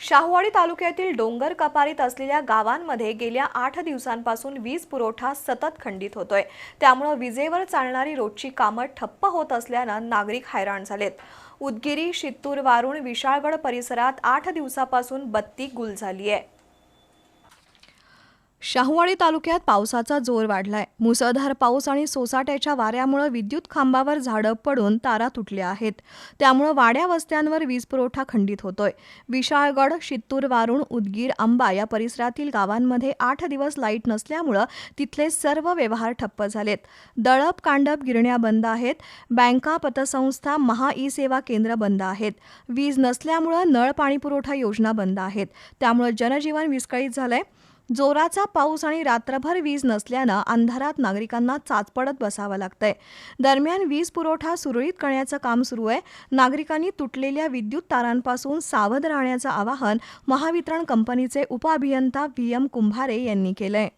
शाहूवाडी तालुक्यातील डोंगर कपारीत असलेल्या गावांमध्ये गेल्या आठ दिवसांपासून वीज पुरवठा सतत खंडित होतोय. त्यामुळं विजेवर चालणारी रोजची कामं ठप्प होत असल्यानं नागरिक हैराण झालेत. उदगिरी शित्तूर वारुण विशाळगड परिसरात आठ दिवसापासून बत्ती गुल झाली आहे शाहूवाडी तालुक्यात पावसाचा जोर वाढलाय. मुसळधार पाऊस आणि सोसाट्याच्या वाऱ्यामुळे विद्युत खांबावर झाडं पडून तारा तुटल्या आहेत. त्यामुळे वाड्या वस्त्यांवर वीज पुरवठा खंडित होतोय. विशाळगड शित्तूर वारुण उदगीर आंबा या परिसरातील गावांमध्ये आठ दिवस लाइट नसल्यामुळं तिथले सर्व व्यवहार ठप्प झालेत. दळप कांडप गिरण्या बंद आहेत. बँका पतसंस्था महा ई सेवा केंद्र बंद आहेत. वीज नसल्यामुळं नळ पाणीपुरवठा योजना बंद आहेत. त्यामुळं जनजीवन विस्कळीत झालंय. जोराचा पाऊस आणि रात्रभर वीज नसल्यानं अंधारात नागरिकांना चाचपडत बसावं लागतंय. दरम्यान वीज पुरवठा सुरळीत करण्याचं काम सुरू आहे. नागरिकांनी तुटलेल्या विद्युत तारांपासून सावध राहण्याचं आवाहन महावितरण कंपनीचे उपअभियंता व्ही एम कुंभारे यांनी केलंय.